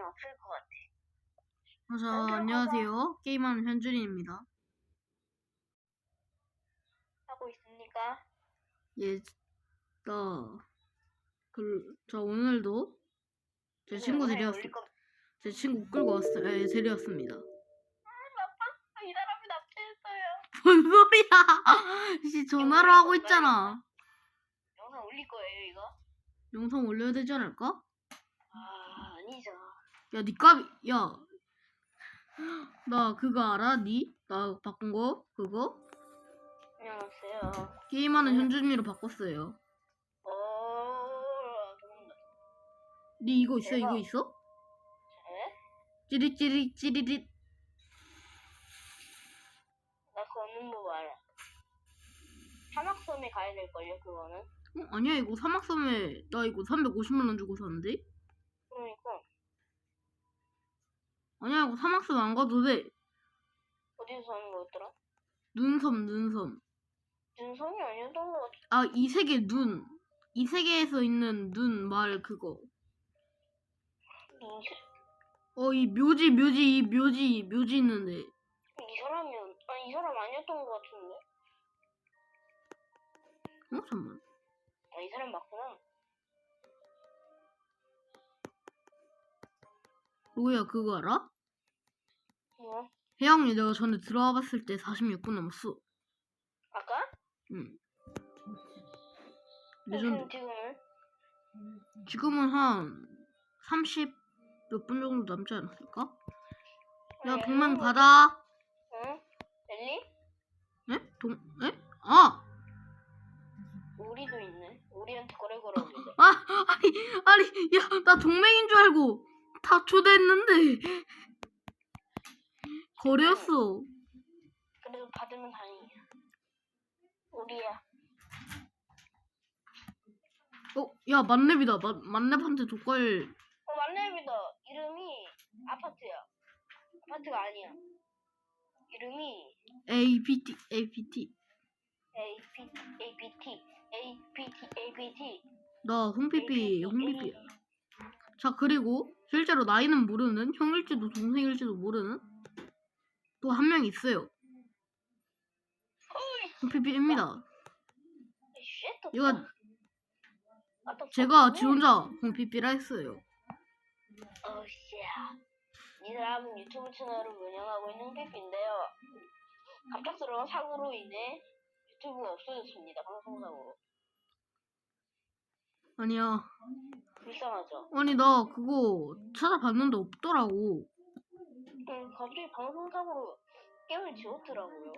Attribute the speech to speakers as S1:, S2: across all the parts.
S1: 돈이 없을 것 같아.
S2: 자, 안녕하세요. 게임하는 현준이입니다.
S1: 하고 있습니까?
S2: 예, 나, 그, 저 오늘도 제 친구
S1: 오늘
S2: 데려왔,
S1: 올릴 거-
S2: 제 친구 끌고 왔, 예, 데려왔습니다.
S1: 아, 이 사람이 납치했어요.
S2: 뭔 소리야? 씨, 전화로 하고 있잖아.
S1: 영상 올릴 거예요, 이거?
S2: 영상 올려야 되지 않을까? 야, 니 까비, 야. 나 그거 알아? 니? 나 바꾼 거? 그거?
S1: 안녕하세요.
S2: 게임하는 현준이로 바꿨어요.
S1: 어, 도망가.
S2: 니 이거 있어?
S1: 대박.
S2: 이거 있어?
S1: 에?
S2: 찌릿 찌릿 찌릿
S1: 나 그거 없는 법 알아. 사막섬에 가야 될걸요, 그거는?
S2: 어? 아니야 이거 사막섬에 나 이거 350만 원 주고 샀는데?
S1: 그러니까,
S2: 아니야 이거 사막섬 안 가도 돼
S1: 어디서 사는 거였더라?
S2: 눈섬 눈섬
S1: 눈섬이 아니었던 것 같아.
S2: 아 이 세계 눈 이 세계에서 있는 눈 말 그거
S1: 눈,
S2: 어 이 묘지 묘지 이 묘지 묘지 있는데
S1: 이 사람이, 아니, 이 사람 아니었던 것 같은데?
S2: 어 잠만
S1: 아, 이 사람 맞구나.
S2: 로야 그거 알아?
S1: 뭐?
S2: 혜영이 내가 전에 들어와 봤을 때 46분 남았어
S1: 아까?
S2: 응
S1: 그럼
S2: 레전드
S1: 지금은?
S2: 지금은 한 30 몇 분 정도 남지 않았을까? 야
S1: 네,
S2: 동맹
S1: 뭐-
S2: 받아
S1: 응? 엘리?
S2: 에? 동, 에? 아!
S1: 우리도 있네. 우리한테 거래 걸어오는데.
S2: 아! 아니, 아니, 야, 나 동맹인 줄 알고 다 초대했는데. 거래였어.
S1: 그래도 받으면 다행이야. 우리야.
S2: 어, 야, 만렙이다. 만, 만렙한테 족발.
S1: 어, 만렙이다. 이름이 아파트야. 아파트가 아니야. 이름이
S2: APT, APT.
S1: APT, APT, APT, APT.
S2: 나 홍피피, 홍피피. 자, 그리고 실제로 나이는 모르는, 형일지도 동생일지도 모르는 또 한 명 있어요. 홍피피입니다.
S1: 쉣.
S2: 이거
S1: 아,
S2: 제가 지 혼자 홍피피라 했어요.
S1: 어, 씨. 이 사람은 유튜브 채널을 운영하고 있는 삐삐인데요. 갑작스러운 사고로 인해 유튜브가 없어졌습니다. 방송사고로.
S2: 아니야.
S1: 불쌍하죠?
S2: 아니, 나 그거 찾아봤는데 없더라고.
S1: 응, 갑자기 방송사고로 게임을 지웠더라고요.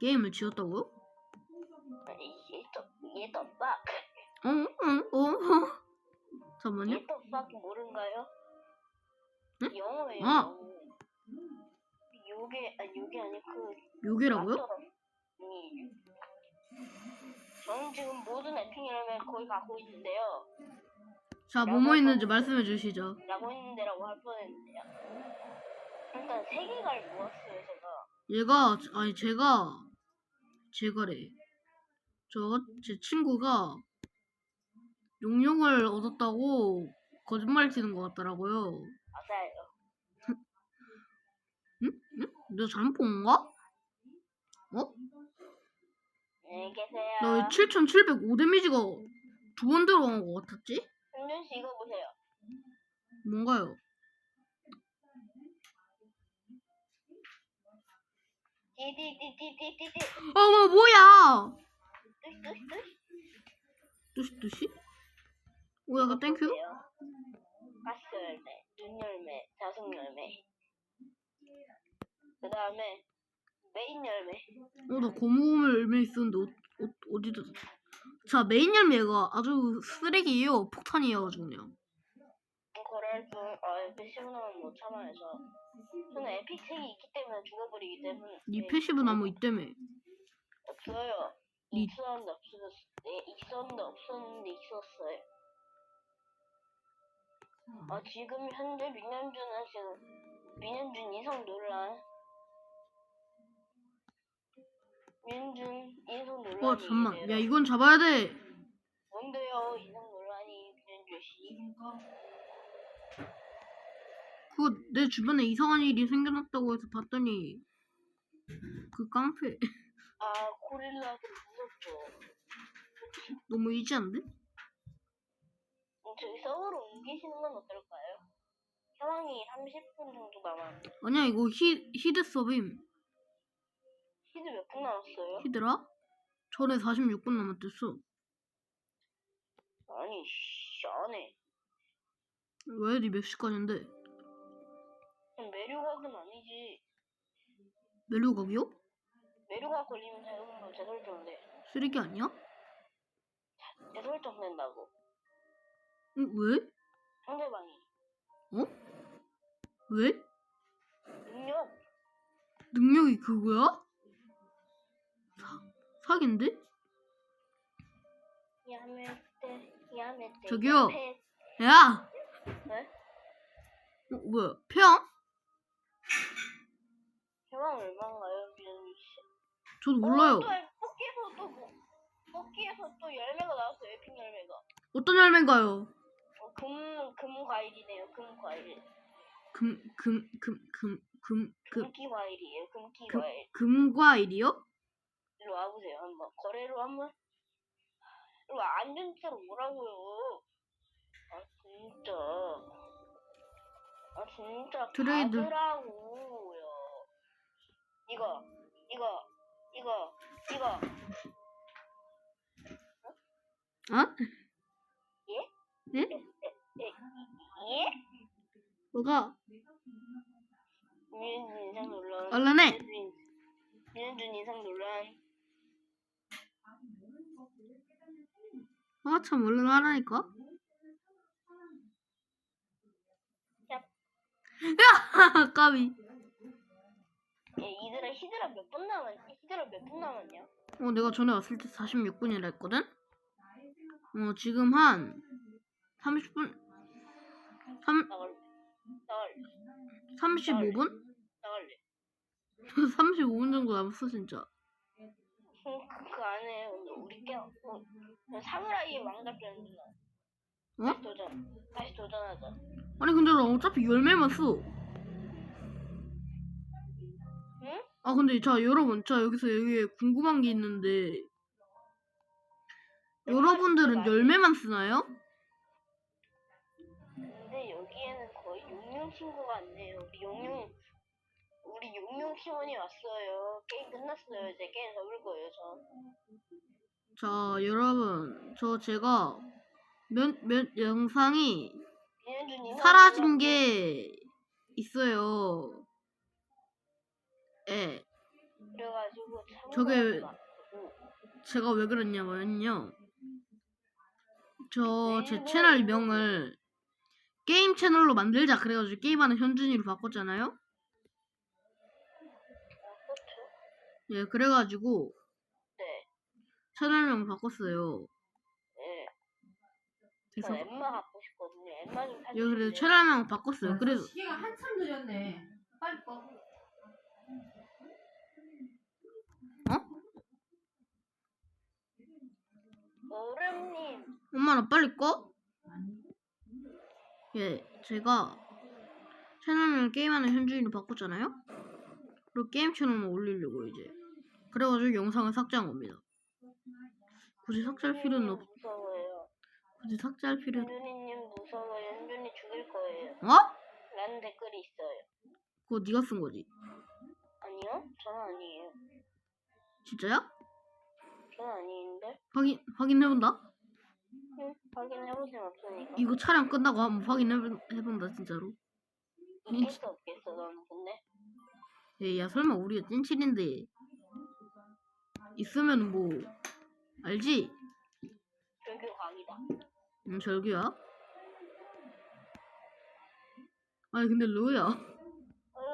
S2: 게임을 지었다고요?
S1: 아니, 얘또, 얘또 빡.
S2: 어? 어? 어? 어? 잠깐만요.
S1: 얘또 빡 모른가요?
S2: 응?
S1: 영어예요,
S2: 아.
S1: 영어. 요게, 아, 요게 아니, 그,
S2: 요게라고요?
S1: 맞더라. 아니, 저는 지금 모든 에픽이라면 거의 갖고 있는데요.
S2: 자, 뭐뭐 있는지 말씀해 주시죠.
S1: 라고 했는데라고 할 뻔했는데요. 일단 세 개를 모았어요, 제가.
S2: 얘가, 아니, 제가, 제가래. 저, 제 친구가 용용을 얻었다고 거짓말 치는 것 같더라고요.
S1: 맞아요.
S2: 응? 내가 잘못 본 건가? 어?
S1: 안녕히 계세요.
S2: 나왜7705 데미지가 두 번 들어간 것 같았지?
S1: 승준 씨 이거 보세요.
S2: 뭔가요? 어머, 뭐야!
S1: 뜨뜨뜨.
S2: 뚜시, 뚜시? 오, 약간 땡큐?
S1: 가스 열매, 눈 열매, 자숙 열매. 그 다음에 메인 열매.
S2: 어, 나 고무고무 열매 있었는데, 어, 어, 어디다. 자, 메인 열매가 아주 쓰레기예요. 폭탄이어가지고, 그냥.
S1: 거래할 중, 아, 에픽 시그널은 못 참아해서. 저는 에픽 책이 있기 때문에 죽어버리기 때문에.
S2: 니 패시브 나무 있다며.
S1: 없어요.
S2: 니-
S1: 있었는데. 네, 있었는데 없었는데 있었어요. 아, 지금 현재 민현준은 지금 민현준 이성 논란. 민현준 이성 논란이.
S2: 어, 잠만. 야, 이건 잡아야 돼.
S1: 뭔데요, 이성 논란이 민현준 씨?
S2: 그거 내 주변에 이상한 일이 생겨났다고 해서 봤더니 그 깡패
S1: 아 고릴라들 무섭죠.
S2: 너무 이지한데?
S1: 음, 저기 서울로 옮기시는 건 어떨까요? 상황이 30분 정도 남았는데
S2: 아니야 이거 히, 히드 서빔
S1: 히드 몇분 남았어요?
S2: 히드라? 전에 46분 남았댔어
S1: 아니 씨 안해
S2: 왜? 니 멕시칸인데
S1: 메류각은 아니지
S2: 멜루각이요?
S1: 메류각 걸리면 자동으로 재설정돼
S2: 쓰레기 아니야?
S1: 재설정 된다고
S2: 응, 왜?
S1: 상대방이
S2: 왜?
S1: 능력
S2: 능력이 그거야? 사, 사기인데?
S1: 야매때 야매때
S2: 저기요.
S1: 야! 네?
S2: 어, 뭐야? 평?
S1: 해방 얼마인가요 미연이 씨?
S2: 저도 몰라요.
S1: 어, 또 뽑기에서 또 뭐, 뽑기에서 또 열매가 나왔어 요 에픽 열매가
S2: 어떤 열매인가요?
S1: 어, 금, 금 과일이네요 금 과일
S2: 금, 금, 금, 금, 금, 금,
S1: 금기 과일이에요 금기
S2: 금,
S1: 과일
S2: 금과일이요?
S1: 일로 와보세요 한번 거래로 한번 일로 와, 안전대로 오라고요 아 진짜 아 진짜
S2: 트레이드.
S1: 받으라고요 이거 이거 이거 이거
S2: 어?
S1: 예?
S2: 네?
S1: 예? 예?
S2: 뭐가?
S1: 민준 인상 논란
S2: 얼른 해.
S1: 민준, 인상 논란
S2: 아, 참, 얼른 하라니까.
S1: 야.
S2: 야! 까비.
S1: 예, 이들아 히드라 몇 분 남았 히드라 몇 분 남았냐?
S2: 어, 내가 전에 왔을 때 46분이라 했거든? 어, 지금 한 30분? 3,
S1: 나갈래 나갈래
S2: 35분?
S1: 나갈래
S2: 35분 정도 남았어, 진짜.
S1: 그, 그 안에 근데 우리 게 어, 사무라이의 왕답 전투나
S2: 어?
S1: 다시 도전 다시 도전하자
S2: 아니, 근데 나 어차피 열매만 써. 아, 근데 자, 여러분, 자, 여기서 여기에 궁금한 게 있는데, 여러분들은 열매만 쓰나요?
S1: 근데 여기에는 거의 용용 친구가 왔네요. 우리 용용 우리 용용 팀원이 왔어요. 게임 끝났어요 이제. 게임 접을 거예요 전
S2: 자, 여러분, 저 제가 몇, 몇 영상이
S1: 민현주님
S2: 사라진 게 있어요. 예.
S1: 그래가지고
S2: 저게-. 제가 왜 그랬냐면요. 저 제 채널 명을 게임 채널로 만들자 그래가지고 게임하는 현준이로 바꿨잖아요.
S1: 아,
S2: 예, 그래가지고
S1: 네
S2: 채널명 바꿨어요.
S1: 네.
S2: 그래서
S1: 저 엠마 갖고 싶거든요. 엠마 좀
S2: 예,
S1: 사주세요.
S2: 그래서 채널명 바꿨어요. 그래서
S3: 시계가 한참 늦었네. 빨리 꺼.
S1: 어른님,
S2: 엄마 나 빨리 꺼. 예, 제가 채널명 게임하는 현준이로 바꿨잖아요. 그리고 게임 채널만 올리려고 이제. 그래가지고 영상을 삭제한 겁니다. 굳이 삭제할 필요는 없.
S1: 무서워요.
S2: 굳이 삭제할 필요.
S1: 현준이님 무서워요. 현준이 죽일 거예요.
S2: 어?
S1: 라는 댓글이 있어요.
S2: 그거 네가 쓴 거지.
S1: 아니요? 저는 아니에요.
S2: 진짜야?
S1: 저는 아닌데?
S2: 확인 확인해본다.
S1: 응, 확인해보진 없으니까.
S2: 이거 촬영 끝나고 한번 확인해본다 진짜로.
S1: 이길 수 없겠어, 너는 근데.
S2: 예, 야 설마 우리가 찐칠인데 있으면 뭐 알지?
S1: 결교 각이다.
S2: 응 절규야. 아니 근데 로야,
S1: 어,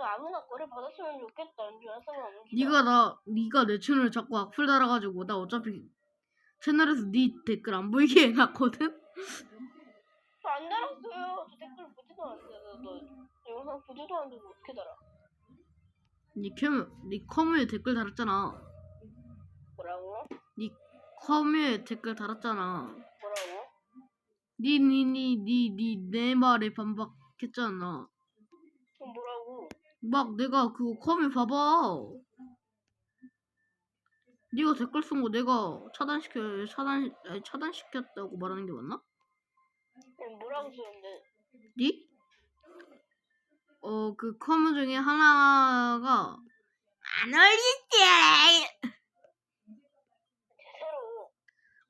S1: 아무나 거를 받았으면 좋겠다. 서버 옮기자.
S2: 네가 나 네가 내 채널 자꾸 악플 달아가지고 나 어차피 채널에서 네 댓글 안 보이게 해놨거든.
S1: 저안 달았어요. 저 댓글 보지도 않았어요. 영상 보지도 않는데 뭐 어떻게 달아?
S2: 네네 커뮤에 댓글 달았잖아.
S1: 뭐라고?
S2: 네 커뮤에 댓글 달았잖아.
S1: 뭐라고?
S2: 네, 니니니니니내 말에 반박했잖아. 막 내가 그거 컴에 봐봐. 네가 댓글 쓴 거 내가 차단시켜 차단 아니, 차단시켰다고 말하는 게 맞나?
S1: 뭐라고 쓰는데?
S2: 니? 어, 그 커뮤 중에 하나가 안 올리지.
S1: 새로.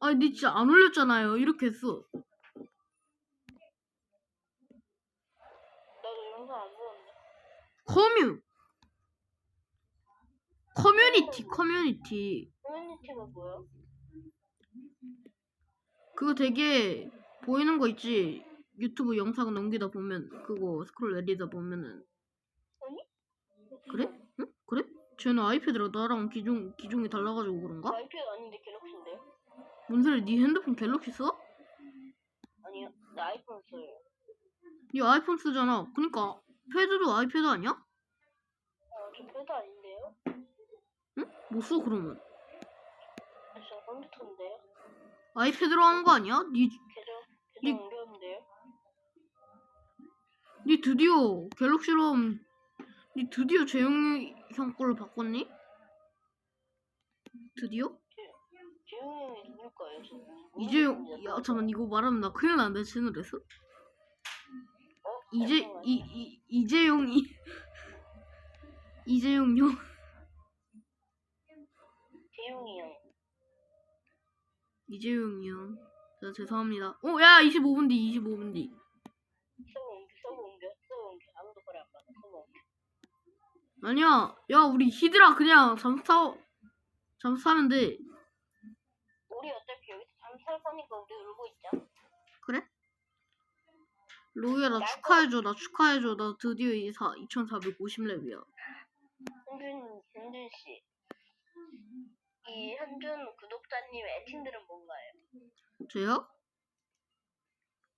S2: 아니, 니 진짜 안 올렸잖아요. 이렇게 했어.
S1: 나도 영상 안 보는데.
S2: 커뮤. 커뮤니티, 커뮤니티.
S1: 커뮤니티가 뭐야?
S2: 그거 되게 보이는 거 있지. 유튜브 영상 넘기다 보면 그거 스크롤 내리다 보면은 그래? 응? 그래? 쟤는 아이패드라 나랑 기종 기종이 달라가지고 그런가?
S1: 아이패드 아닌데 갤럭시인데요?
S2: 뭔 소리? 네 핸드폰 갤럭시 써?
S1: 아니요. 나 아이폰 써요.
S2: 네 아이폰 쓰잖아. 그니까 패드도 아이패드 아니야?
S1: 어, 저 패드 아닌데요?
S2: 응? 못써 그러면.
S1: 아, 저 컴퓨터인데요?
S2: 아이패드로 하는 거 아니야? 니,
S1: 계정,
S2: 이-
S1: 계정 옮겼는데요?
S2: 니 드디어 갤럭시로 하면- 니 드디어 재영이 형 걸로 바꿨니? 드디어?
S1: 재용이 형이 누굴까요? 저
S2: 이재용. 야 잠깐 이거 말하면 나 큰일 나는데 채널에서?
S1: 어?
S2: 이재
S1: 잠깐만요.
S2: 이, 이 이재용이 이재용 형
S1: 재용이 형.
S2: 이재용이 형. 자 죄송합니다. 오 야 25분 뒤 25분 뒤.
S1: 서브 옮겨, 서브 옮겨, 서브 옮겨. 아무도 거래 안 받아. 서브 옮겨.
S2: 아니야 야 우리 히드라 그냥 잠수 타 잠수 타면 돼.
S1: 우리 어차피 여기서 잠수할 거니까
S2: 로이야 나 축하해줘 나 축하해줘 나 드디어 이 2450렙이야
S1: 현준, 현준 씨. 이 현준 구독자님의 애칭들은 뭔가요?
S2: 저요?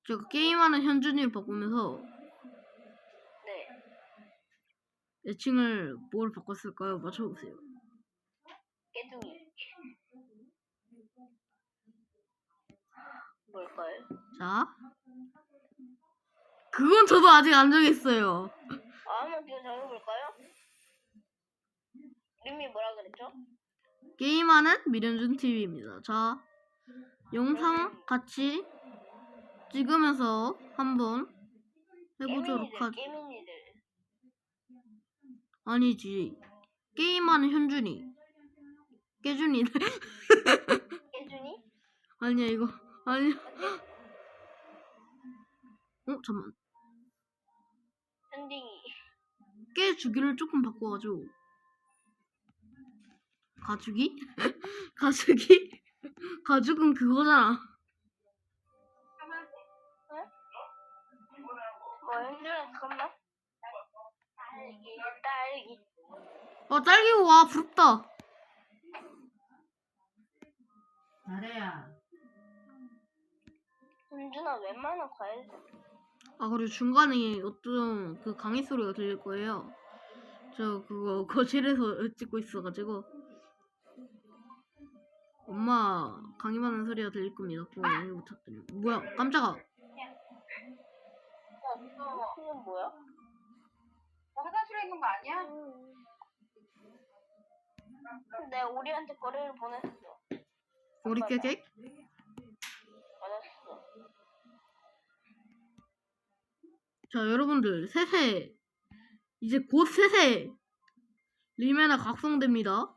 S2: 제가 게임하는 현준이를 바꾸면서
S1: 네.
S2: 애칭을 뭘 바꿨을까요? 맞춰보세요
S1: 깨둥이. 뭘까요?
S2: 자 그건 저도 아직 안 정했어요.
S1: 아, 한번 뒤로 정해볼까요? 이름이 뭐라 그랬죠?
S2: 게임하는 미련준 TV입니다. 자 영상 같이 찍으면서 한번 해보도록 하죠. 아니지. 게임하는 현준이. 깨준이.
S1: 깨준이?
S2: 아니야 이거. 아니야. 어 잠만
S1: 현딩이.
S2: 깨 주기를 조금 바꿔가지고 가죽이? 가죽이? 가죽은 그거잖아
S1: 뭐, 잠깐만. 딸기.
S2: 아와 부럽다
S3: 나래야.
S1: 현준아, 웬만한 과일.
S2: 아 그리고 중간에 어떤 그 강의 소리가 들릴 거예요. 저 그거 거실에서 찍고 있어가지고. 엄마 강의하는 소리가 들릴 겁니다. 그거 양해 부탁드립니다. 뭐야 깜짝아.
S1: 어, 이건 뭐야?
S3: 어, 화장실에 있는 거 아니야?
S1: 내 우리한테 거리를 보냈어.
S2: 우리 깨깨 자 여러분들 세세 이제 곧 세세 리메나 각성됩니다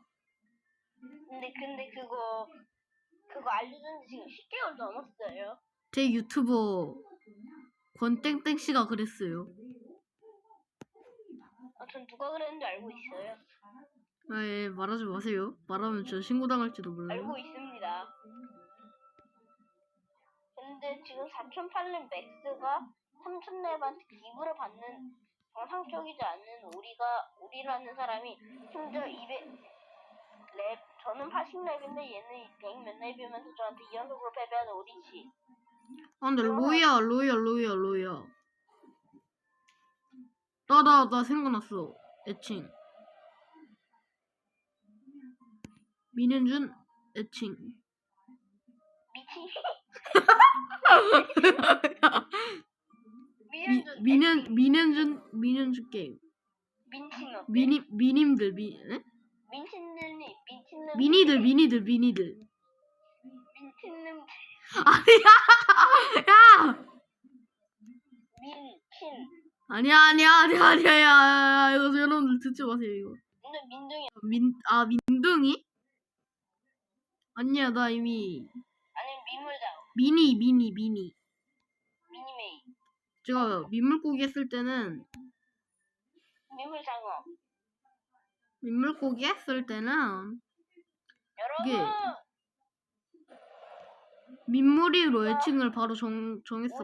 S1: 근데, 근데 그거, 그거 알려준 지 지금 10개월 넘었어요.
S2: 제 유튜버 권땡땡 씨가 그랬어요
S1: 아, 전 누가 그랬는지 알고 있어요.
S2: 아예 말하지 마세요 말하면 저 신고당할지도 몰라요
S1: 알고 있습니다. 근데 지금 4,008렙 맥스가 3,000렙한테 기부를 받는 정상적이지 않는 우리가 우리라는 사람이 심지어 200렙 저는 80렙인데 얘는 100몇 렙이면서 저한테 2연속으로 패배하는 우리지.
S2: 아 근데 로이야 로이야 로이야 로이야. 나 나 나 생각났어. 애칭. 민현준 애칭.
S1: 미친.
S2: 미, 민현 민현준 민현준 게임.
S1: 어때?
S2: 미니 미님들 미 에? 미니들 미니들 미니들.
S1: 민친님
S2: 아니야! 야!
S1: 민친
S2: 아니야 아니야 아니야 아니야 야, 야, 야, 이거 여러분들 듣지 마세요 이거.
S1: 근데 민둥이.
S2: 민 아 민둥이? 아니야 나 이미
S1: 아니면 민물장
S2: 미니 미니 미니 제가 민물고기 했을 때는
S1: 민물장어.
S2: 민물고기 했을 때는 이게
S1: 여러분!
S2: 민물이로 애칭을 바로 정 정했었거든요